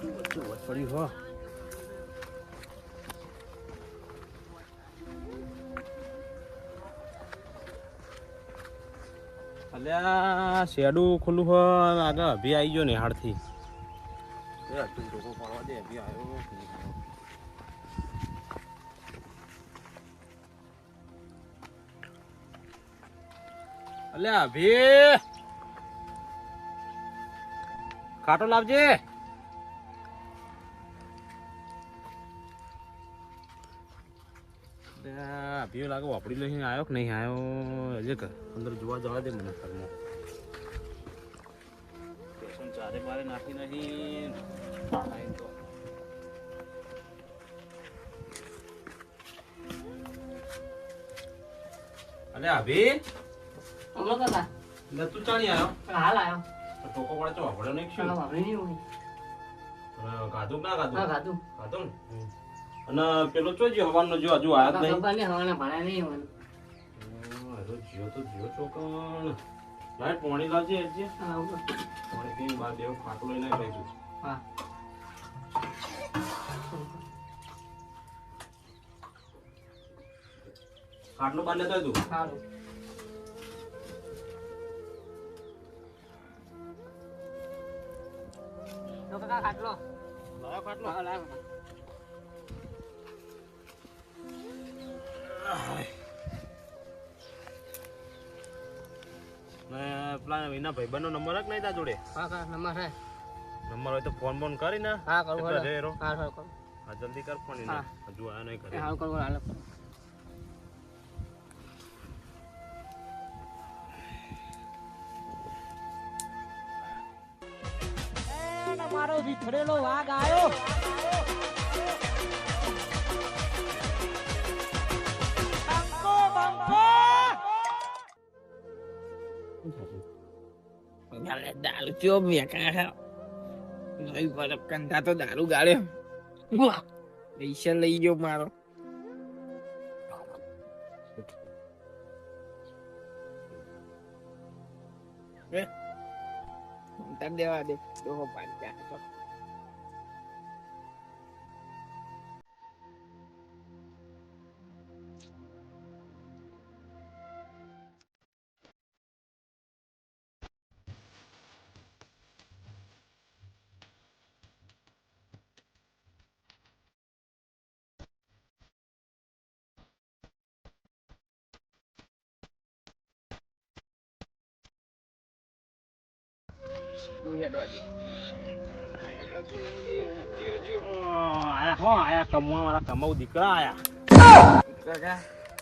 પડ્યું હો અલ્યા શેડું ખુલ્લું હોય આગળ અભી આવી ગયો ને હાડથી. અલ્યા અભી! ખાટો લાવજે. અભી લાગે વાપરી લઈને આવ્યો કે નહીં આવ્યો હજે કર અંદર જોવા જવા દે મને ઘરમાં પેશન ચારે બારે નાખી નહીં. તો. અભી? બોલો કાકા લે તું ચાલી આવ્યો હાલ આવ્યો ટોકો પડે તો વાપડ્યો નહીં શું? વાપરી નહીં ગાધું ના હા ગાધું. ખાધું ગાધું ને? અને પેલો ચોજી હવાનો જો હજુ આયા નહીં? નહીં હવાના ભણાય નહીં હમ, હજુ જીઓ તો જીઓ ચોકણ લાઈટ પાણી લાવજે કર. પાણી પીને બાર દેવ ખાટલો લઈને આવી છું હા. ખાટલો બાંધ્યા તો તું સારું. પેલા એના ભાઈબંધનો નંબર જ નહીં તા જોડે. હા હા નંબર છે નંબર હોય તો ફોન બોન કરીને હા કરું. હા હા કરું. હા જલ્દી કર ફોન એને. હજુ આ નહીં કરે હાલ કરું હાલ. મારો વિથરેલો વાઘ આવ્યો દારૂ ચો મેકા નહીં પર કંધા તો દારૂ ગાળ્યો વાહ પૈસા લઈ ગયો મારો એ, ઉતાર દેવા દે ડોહો પાડી જાય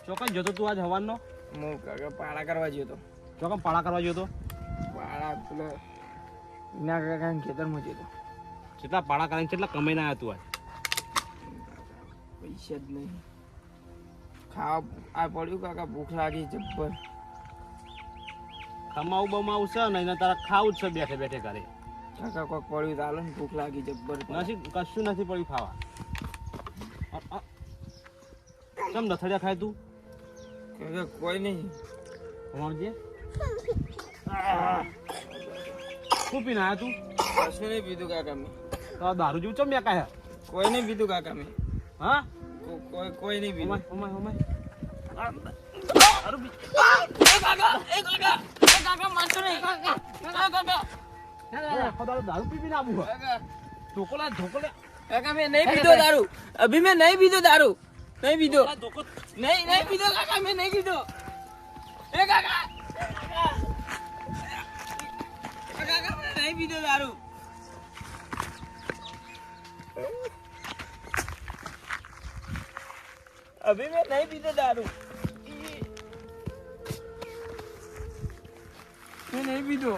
ચોકન જોતો તું આજ હવાનો હું કાકા પાળા કરવા ગયો તો ચોકન પાળા કરવા જોતો પાળા પેલા ના ખેતરમાં ગયો તો કેટલા પાળા કરીને કેટલા કમાઈને આવ્યા તું આજ પૈસા જ નહીં. ખાવા આ પડ્યું કાકા, ભૂખ લાગી જબ્બર. કમાવું બમાવું છે ને એને તારા ખાવું જ છે બેઠે બેઠે ઘરે. કાકા કોક પડ્યું તો ને ભૂખ લાગી જબ્બર નથી કશું નથી પડ્યું ખાવા. કેમ નથડિયા ખાય તું? કોઈ નહીં. સમજે શું પીને આવ્યા તું? કશું નહીં પીધું કાકા મેં. તો દારૂ જેવું ચમ મેકાયા કોઈ નહીં પીધું કાકા મેં. હા? કોઈ કોઈ નહીં પીધું. ઓમાય. દારૂ દારૂ પીને આવું હોય કાકા. લે કાકા મેં નહીં પીધો દારૂ. અભી મેં નહીં પીધો દારૂ. નહીં પીધો. નહીં નહીં પીધો કાકા મેં નહીં પીધો. એ કાકા. કાકા મેં નહીં પીધો દારૂ. અભી મેં નહીં પીધો દારૂ. નહીં પીધો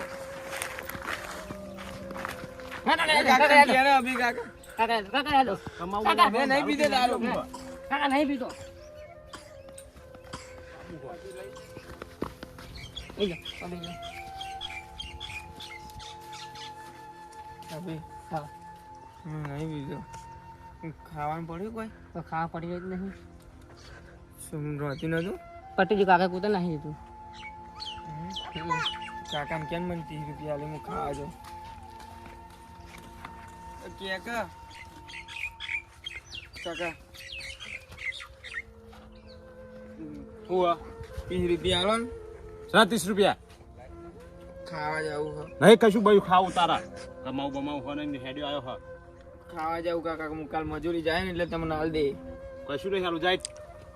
ખાવાનું પડ્યું કોઈ? તો ખાવા પડી જ નહીં. શું રોતી નતું પટી ગયું કાકા કૂતા નહીં દીધું. કાકા કેમ મને ત્રીસ રૂપિયા લે હું ખાવા જો કે કા કાકા. હું ત્રીસ રૂપિયા આલો ને. ત્રીસ રૂપિયા? ખાવા જવું હ. નહીં કશું ભાઈ ખાવું તારા. કમાવું બમાવું હોય ને હેડ્યો આવ્યો હા ખાવા જવું કાકા હું કાલ મજૂરી જાય ને એટલે તમને હાલ દે. કશું નહીં સારું જાય.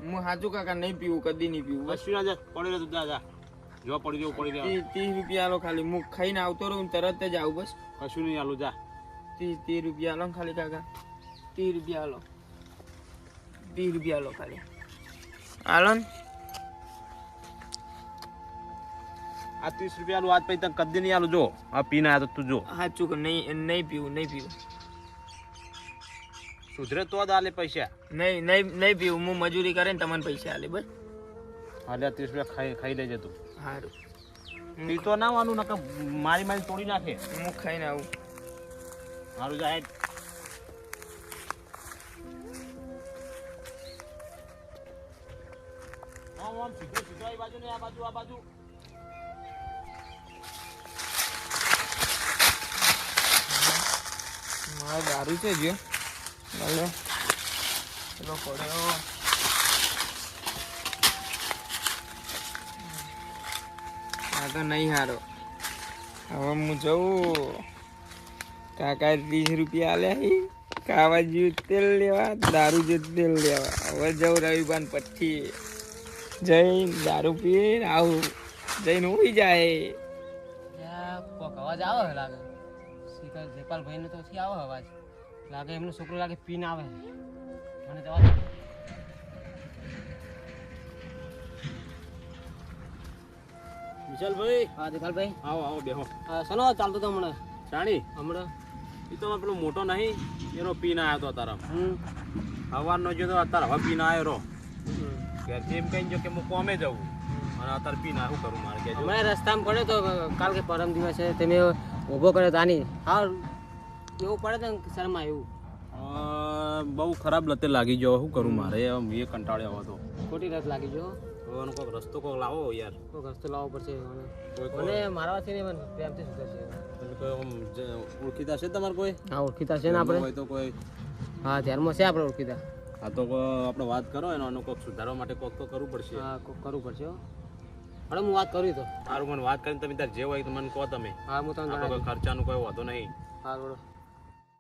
હું સાચું કાકા નહીં પીવું કદી નહીં પીવું. બસ કશું ના જાય પડી તું જા. જા પડી રહ્યું પડી રહ્યો ત્રીસ રૂપિયા આલો ખાલી. હું ખાઈને આવતો રહું તરત જ આવું બસ. કશું નહીં આલું જા. ત્રીસ ત્રીસ રૂપિયા આલો ખાલી કાકા. ત્રીસ રૂપિયા આલો. ત્રીસ રૂપિયા આલો ખાલી. આલો ને. આ ત્રીસ રૂપિયા આલું આજ પછી તને કદી નહીં આલું. જો આ પીને આવ્યો તો તું જો. હા ચૂક નહીં નહીં પીવું નહીં પીવું. સુધરે તો જ આલે પૈસા. નહીં નહીં નહીં પીવું. હું મજૂરી કરે ને તમને પૈસા આલે બસ. હાલે ત્રીસ રૂપિયા ખાઈ ખાઈ લેજે તું. સારું પીતો ના વાનું નકર મારી મારી તોડી નાખે. હું ખાઈને આવું. સારું જાય સીધો સીધો આ બાજુ ને આ બાજુ આ બાજુ. મારો દારૂ છે જે. હાલો. પેલો પડ્યો. તો નહીં હારો હવે હું જઉં કાકા ત્રીસ રૂપિયા આલ્યા હી ખાવા જેવું તેલ લેવા દારૂ જેવું તેલ લેવા હવે જવું રવિભાન પછી જઈને દારૂ પીને આવું જઈને ઉઈ જાય ત્યાં કોક અવાજ આવે છે લાગે શીખર જયપાલભાઈ નો તો થી આવે અવાજ લાગે એમનો છોકરો લાગે પીને આવે મને તો વિશાલભાઈ? હા જયપાલભાઈ આવો આવો બેહો. શેનો ચાલતો તો હમણાં? જાણી હમણાં. એ તો પેલો મોટો નહીં એનો પીન આવ્યો તો તારા હમ. સવારનો જો તો અત્યારે હવે પીને આવ્યો રો ઘરથી એમ કહીને જો કે હું કોમે જવું અને અત્યારે પીન શું કરું મારે? કે હમણાં રસ્તામાં પડે તો કાલ કે પરમ દિવસે તમે ઊભો કર્યો તાની હા એવું પડે તો શરમા એવું. બહુ ખરાબ લતે લાગી ગયો. શું કરું મારે? એ કંટાળ્યો હતો. ખોટી રસ લાગી જો હવે કોક રસ્તો કોક લાવો યાર. કોક રસ્તો લાવવો પડશે. મને. કોઈ મને મારવાથી નહીં મને પ્રેમથી સુધરશે. ઓળખીતા છે તમારે કોઈ? હા ઓળખીતા છે ને આપણે? હોય તો કોઈ. હા ધ્યાનમાં છે આપણે ઓળખીતા. હા તો આપણે વાત કરો એનો આનું કોક સુધારવા માટે કોઈક તો કરવું પડશે. હા કોક કરવું પડશે હો. હવે હું વાત કરી તો. સારું મને વાત કરીને તમે તાર જે હોય તો મને કહો તમે. હા હું તમને ખર્ચાનું કોઈ વાંધો નહીં. બોલો.